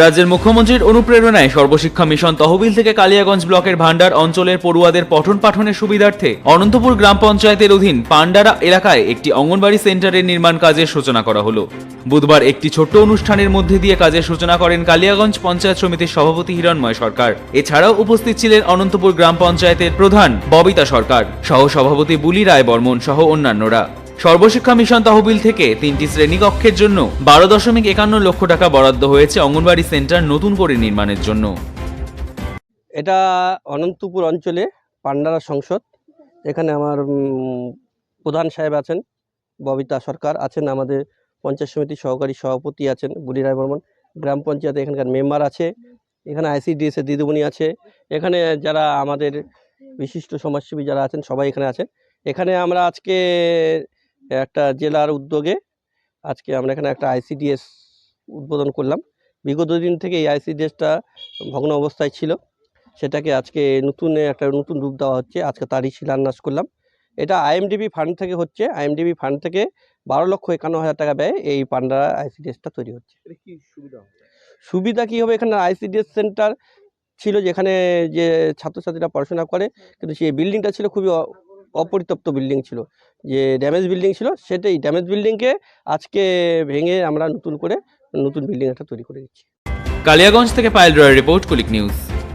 রাজ্যের মুখ্যমন্ত্রীর অনুপ্রেরণায় সর্বশিক্ষা মিশন তহবিল থেকে কালিয়াগঞ্জ ব্লকের ভান্ডার অঞ্চলের পড়ুয়াদের পঠন পাঠনের সুবিধার্থে অনন্তপুর গ্রাম পঞ্চায়েতের অধীন পান্ডারা এলাকায় একটি অঙ্গনবাড়ি সেন্টারের নির্মাণ কাজের সূচনা করা হলো। বুধবার একটি ছোট্ট অনুষ্ঠানের মধ্যে দিয়ে কাজের সূচনা করেন কালিয়াগঞ্জ পঞ্চায়েত সমিতির সভাপতি হিরণময় সরকার। এছাড়াও উপস্থিত ছিলেন অনন্তপুর গ্রাম পঞ্চায়েতের প্রধান ববিতা সরকার সহ সভাপতি বুলি রায় বর্মন সহ অন্যান্যরা। সর্বশিক্ষা মিশন তহবিল থেকে তিনটি শ্রেণীকক্ষের জন্য বারো দশমিক একান্ন লক্ষ টাকা বরাদ্দ হয়েছে অঙ্গনবাড়ি সেন্টার নতুন করে নির্মাণের জন্য। এটা অনন্তপুর অঞ্চলে পান্ডারা সংসদ, এখানে আমার প্রধান সাহেব আছেন, ববিতা সরকার আছেন, আমাদের পঞ্চায়েত সমিতির সহকারী সভাপতি আছেন, বুড়ি রায় বর্মন, গ্রাম পঞ্চায়েতে এখানকার মেম্বার আছে, এখানে আইসিডিএস এর দিদিমণি আছে, এখানে যারা আমাদের বিশিষ্ট সমাজসেবী যারা আছেন, সবাই এখানে আছেন। এখানে আমরা আজকে একটা জেলার উদ্যোগে আজকে আমরা এখানে একটা আইসিডিএস উদ্বোধন করলাম। বিগত দিন থেকে এই আইসিডিএসটা ভগ্ন অবস্থায় ছিল। সেটাকে আজকে নতুন একটা নতুন রূপ দেওয়া হচ্ছে। আজকে তারই শিলান্যাস করলাম। এটা আইএমডিবি ফান্ড থেকে হচ্ছে। আইএমডিবি ফান্ড থেকে বারো লক্ষ একান্ন হাজার টাকা ব্যয় এই পান্ডারা আইসিডিএসটা তৈরি হচ্ছে। সুবিধা কী হবে? এখানে আইসিডিএস সেন্টার ছিল যেখানে যে ছাত্রছাত্রীরা পড়াশোনা করে কিন্তু সেই বিল্ডিংটা ছিল খুবই অ- অপরিত্যক্ত বিল্ডিং ছিল। যে ড্যামেজ বিল্ডিং ছিল, সেটাই ড্যামেজ বিল্ডিংকে আজকে ভেঙে আমরা নতুন করে নতুন বিল্ডিং একটা তৈরি করে দিচ্ছি। কালিয়াগঞ্জ থেকে পায়েল রয়ের রিপোর্ট, কুলিক নিউজ।